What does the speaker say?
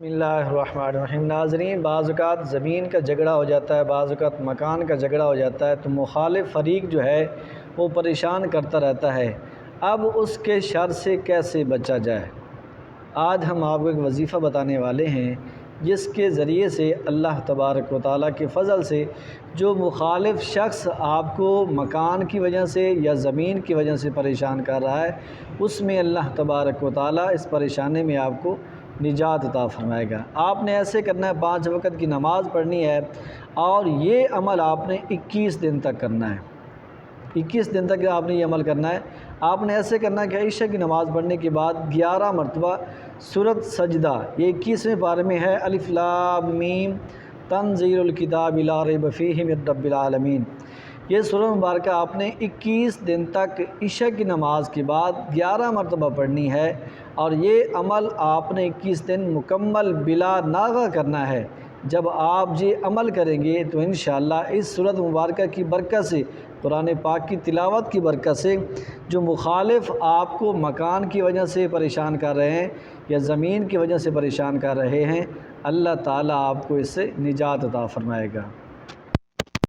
بسم اللہ الرحمن الرحیم۔ ناظرین، بعض اوقات زمین کا جھگڑا ہو جاتا ہے، بعض اوقات مکان کا جھگڑا ہو جاتا ہے، تو مخالف فریق جو ہے، وہ پریشان کرتا رہتا ہے۔ اب اس کے شر سے کیسے بچا جائے؟ آج ہم آپ کو ایک وظیفہ بتانے والے ہیں، جس کے ذریعے سے اللہ تبارک و تعالیٰ کے فضل سے جو مخالف شخص آپ کو مکان کی وجہ سے یا زمین کی وجہ سے پریشان کر رہا ہے، اس میں اللہ تبارک و تعالیٰ اس پریشانی میں آپ کو نجات عطا فرمائے گا۔ آپ نے ایسے کرنا ہے، پانچ وقت کی نماز پڑھنی ہے اور یہ عمل آپ نے اکیس دن تک کرنا ہے۔ اکیس دن تک آپ نے یہ عمل کرنا ہے۔ آپ نے ایسے کرنا ہے کہ عشاء کی نماز پڑھنے کے بعد گیارہ مرتبہ صورت سجدہ، یہ اکیسویں بارے میں ہے۔ الف لام میم، تنزیل الکتاب لا ریب فیہ من رب العالمین۔ یہ سورہ مبارکہ آپ نے اکیس دن تک عشاء کی نماز کے بعد گیارہ مرتبہ پڑھنی ہے اور یہ عمل آپ نے اکیس دن مکمل بلا ناغہ کرنا ہے۔ جب آپ یہ عمل کریں گے تو انشاءاللہ اس صورت مبارکہ کی برکت سے، قرآن پاک کی تلاوت کی برکت سے، جو مخالف آپ کو مکان کی وجہ سے پریشان کر رہے ہیں یا زمین کی وجہ سے پریشان کر رہے ہیں، اللہ تعالیٰ آپ کو اس سے نجات عطا فرمائے گا۔